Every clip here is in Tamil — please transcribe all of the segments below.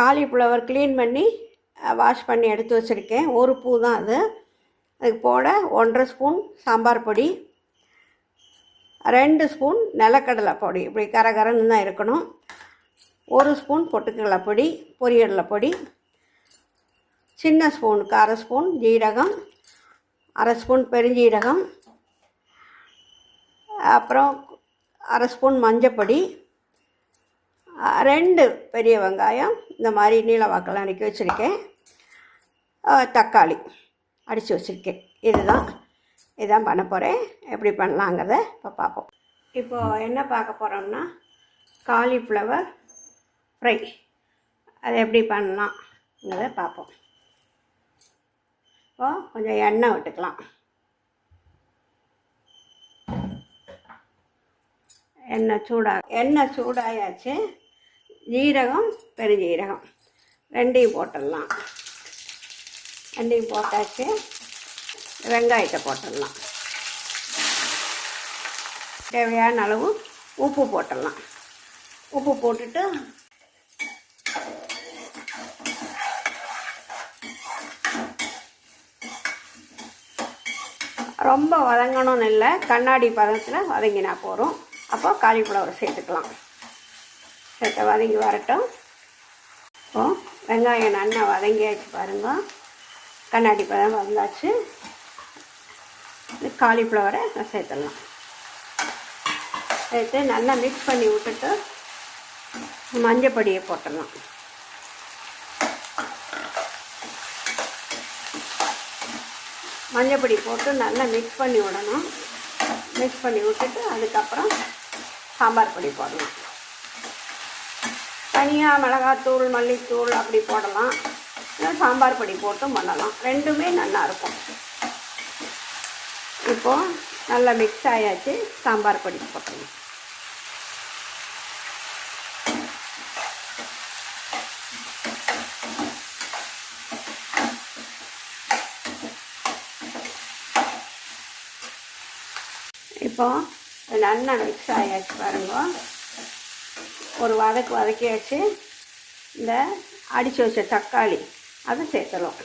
காலிஃப்ளவர் க்ளீன் பண்ணி வாஷ் பண்ணி எடுத்து வச்சுருக்கேன். ஒரு பூ தான் அது. அதுக்கு போட ஒன்றரை ஸ்பூன் சாம்பார் பொடி ரெண்டு ஸ்பூன் நிலக்கடலை பொடி. இப்படி கரகரன்னு தான் இருக்கணும். ஒரு ஸ்பூன் பொட்டுக்கடலை பொடி பொரியடலை பொடி சின்ன ஸ்பூனுக்கு அரை ஸ்பூன் ஜீரகம் அரை ஸ்பூன் பெருஞ்சீரகம் அப்புறம் அரை ஸ்பூன் மஞ்சப்பொடி ரெண்டு பெரிய வெங்காயம் இந்த மாதிரி நீளவாக்கெல்லாம் வாக்கெல்லாம் வச்சுருக்கேன். தக்காளி அடித்து வச்சுருக்கேன். இதுதான். இதான் பண்ண போகிறேன் எப்படி பண்ணலாங்கிறத இப்போ பார்ப்போம் இப்போது என்ன பார்க்க போகிறோம்னா காலிஃப்ளவர் ஃப்ரை. அதை எப்படி பண்ணலாங்கிறத பார்ப்போம் இப்போது கொஞ்சம் எண்ணெய் விட்டுக்கலாம். எண்ணெய் சூடா எண்ணெய் சூடாயாச்சு. ஜீரகம் பெருஞ்சீரகம். ரெண்டையும் போட்டுடலாம். ரெண்டையும் போட்டாச்சு. வெங்காயத்தை போட்டுடலாம். தேவையான அளவு உப்பு போட்டுடலாம். உப்பு போட்டுட்டு ரொம்ப வதங்கணும்னு இல்லை கண்ணாடி பதத்தில் வதங்கினா போகிறோம் அப்போ காலிஃப்ளவர் சேர்த்துக்கலாம். சட்டை வதங்கி வரட்டும். இப்போ வெங்காயம் நல்லா வதங்கியாச்சு பாருங்க. கண்ணாடி பதம் வந்தாச்சு. இந்த காலிஃப்ளவரை சேர்த்துடலாம். சேர்த்து நல்லா மிக்ஸ் பண்ணி விட்டுட்டு மஞ்சள் பொடியை போட்டுடலாம். மஞ்சள் பொடி போட்டு நல்லா மிக்ஸ் பண்ணி விடணும். மிக்ஸ் பண்ணி விட்டுட்டு அதுக்கப்புறம் சாம்பார் பொடி போடலாம். தனியாக மிளகாத்தூள் மல்லித்தூள் அப்படி போடலாம். இல்லை சாம்பார் பொடி போட்டும் பண்ணலாம். ரெண்டுமே நல்லாயிருக்கும் இப்போது நல்லா மிக்ஸ் ஆயாச்சு. சாம்பார் பொடி போட்டுடலாம் இப்போ நல்லா மிக்ஸ் ஆயாச்சு பாருங்க. ஒரு வதக்கு வதக்கியாச்சு இந்த அடித்து வச்ச தக்காளி அதை சேர்த்துறோம்.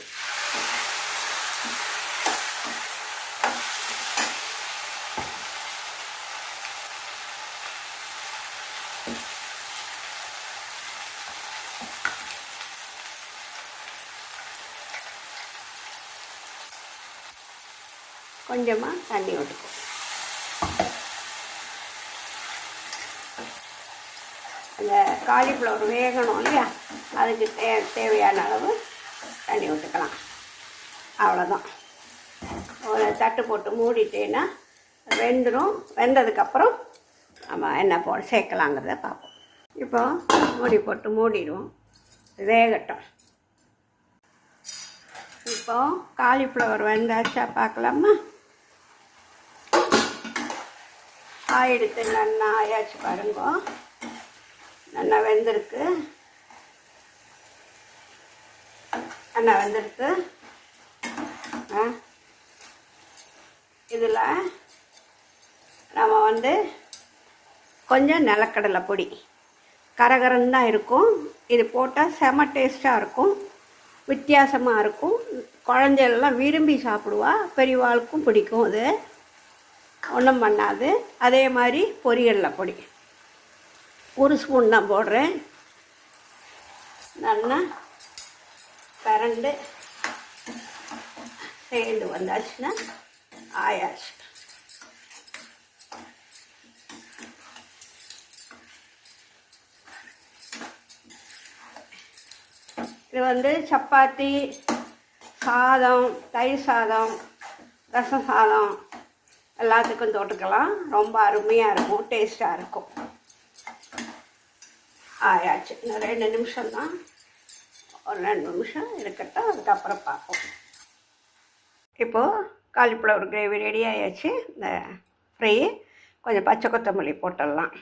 கொஞ்சமாக தண்ணி விட்டுக்கும் அந்த காலிஃப்ளவர் வேகணும் இல்லையா? அதுக்கு தே தேவையான அளவு தண்ணி விட்டுக்கலாம் அவ்வளோதான் ஒரு தட்டு போட்டு மூடிட்டேன்னா வெந்துடும் வெந்ததுக்கப்புறம் நம்ம என்ன போ சேர்க்கலாங்கிறத பார்ப்போம். இப்போ மூடி போட்டு மூடிடுவோம். வேகட்டும். இப்போ காலிஃப்ளவர் வெந்தாச்சா பார்க்கலாமா? ஆயிடுத்து நல்லா ஆயாச்சு பாருங்க. நல்லா வெந்திருக்கு. நல்லா வெந்திருக்கு. ஆ. இதில் நம்ம வந்து கொஞ்சம் நிலக்கடலை பொடி. கரகரன்னு தான் இருக்கும். இது போட்டால் செம டேஸ்ட்டாக இருக்கும். வித்தியாசமாக இருக்கும். குழந்தையெல்லாம் விரும்பி சாப்பிடுவா. பெரியவாளுக்கும் பிடிக்கும் அது. ஒன்றும் பண்ணாது. அதே மாதிரி பொரியலில் பொடி. ஒரு ஸ்பூன் தான் போடுறேன். நல்லா பரண்டு சேர்ந்து வந்தாச்சுன்னா ஆயாச்சு. இது வந்து சப்பாத்தி சாதம் தயிர் சாதம் ரசம் சாதம் எல்லாத்துக்கும் தொட்டுக்கலாம். ரொம்ப அருமையாக இருக்கும் டேஸ்ட்டாக இருக்கும். ஆயாச்சு. இன்னும் ரெண்டு நிமிஷம் தான் ஒரு ரெண்டு நிமிஷம் இருக்கட்டும் அதுக்கப்புறம் பார்ப்போம். இப்போது காலிஃப்ளவர் கிரேவி ரெடி ஆயாச்சு. இந்த ஃப்ரை கொஞ்சம் பச்சை கொத்தமல்லி போட்டுடலாம்.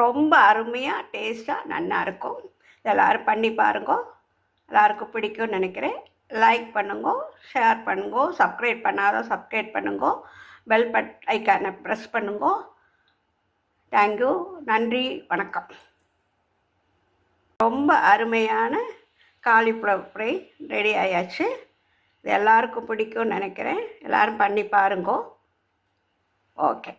ரொம்ப அருமையாக டேஸ்ட்டாக நல்லாயிருக்கும் எல்லோரும் பண்ணி பாருங்க. எல்லாருக்கும் பிடிக்கும்னு நினைக்கிறேன். லைக் பண்ணுங்க ஷேர் பண்ணுங்க சப்ஸ்கிரைப் பண்ணாதான் சப்ஸ்கிரைப் பண்ணுங்க. பெல் பட் ஐக்கானை ப்ரெஸ் பண்ணுங்க. தேங்க்யூ நன்றி. வணக்கம். ரொம்ப அருமையான காலிஃப்ளவர் ஃப்ரை ரெடி ஆயாச்சு. இது எல்லாருக்கும் பிடிக்கும்னு நினைக்கிறேன். எல்லோரும் பண்ணி பாருங்கோ. ஓகே